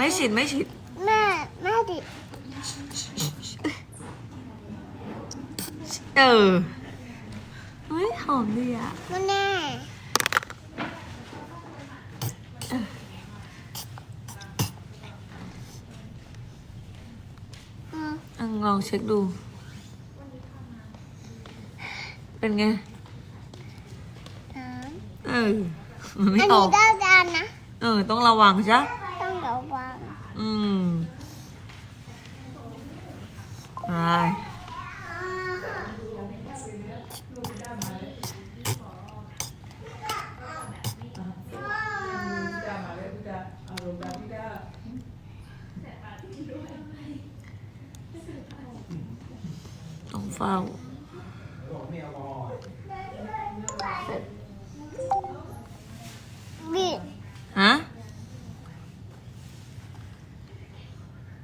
ไม่ฉีดไม่ฉีดแม่แม่ดิเออเฮ้ยหอมดีอะมันแน่อืมอะลองเช็คดู เป็นไงสามเออมันไม่อันออนี้กได้จานนะ เออ ต้องระวังใช่ต้ อืมไปต้องเฝ้า บิด ฮะ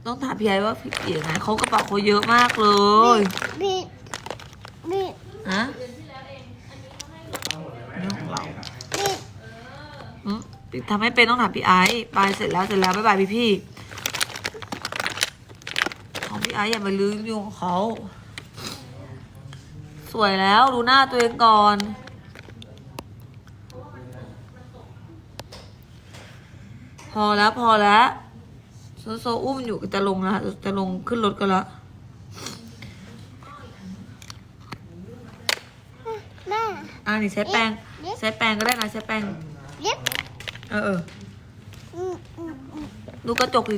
ต้องถามพี่ไอ้ว่าพี่เกียไงเขากระเป๋าเขาเยอะมากเลยบิดบิดฮะบิดอืมทำให้เป็นต้องถามพี่ไอ้ไปเสร็จแล้วเสร็จแล้วบ๊ายบายพี่พี่ของพี่ไอ้อย่าไปลื้อยุ่งของเขา สวยแล้วดูหน้าตัวเองก่อนพอแล้วพอแล้ว โซโซอุ้มอยู่จะลงแล้วจะลงขึ้นรถกันแล้วแม่อ่านี่ใช้แป้งเอ๊ะใช้แป้งก็ได้นะใช้แป้งเย็บเออเอออืมอืมอืมดูกระจกดิ